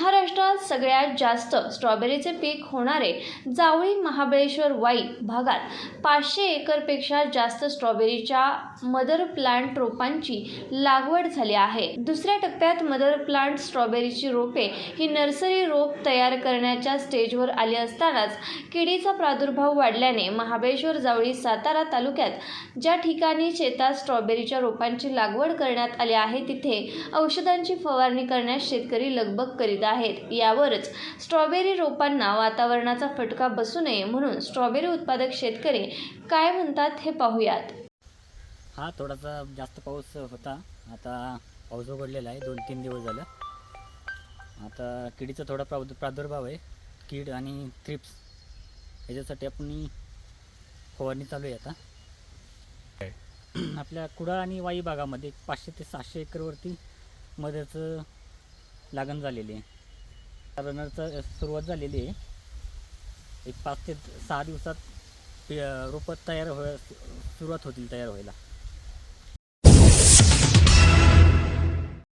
महाराष्ट्रात सगळ्यात जास्त स्ट्रॉबेरीचे पीक होणारे जावळी महाबळेश्वर वाई भागात पाचशे एकरपेक्षा जास्त स्ट्रॉबेरीच्या मदर प्लांट रोपांची लागवड झाली आहे. दुसऱ्या टप्प्यात मदर प्लांट स्ट्रॉबेरीची रोपे ही नर्सरी रोप तयार करण्याच्या स्टेजवर आली असतानाच किडीचा प्रादुर्भाव वाढल्याने महाबळेश्वर जावळी सातारा तालुक्यात ज्या ठिकाणी शेतात स्ट्रॉबेरीच्या रोपांची लागवड करण्यात आली आहे तिथे औषधांची फवारणी करण्यास शेतकरी लगबग करीत आहेत. यावरच स्ट्रॉबेरी रोपांना वातावरणाचा फटका बसू नये म्हणून स्ट्रॉबेरी उत्पादक शेतकरी काय म्हणतात हे पाहूयात. हा थोडासा जास्त पाऊस होता. आता पाऊस उघडलेला आहे. दोन तीन दिवस झालं. आता किडीचा थोडा प्रादु प्रादुर्भाव आहे. कीड आणि थ्रिप्स याच्यासाठी आपण फवारणी चालू आहे आता. आपल्या कुडाळ आणि वाई भागामध्ये पाचशे ते सहाशे एकरवरती मध्याचं लागण झालेली आहे. रनरचं सुरुवात झालेली आहे. एक पाच ते सहा दिवसात रोपं तयार हो सुरुवात होतील तयार व्हायला.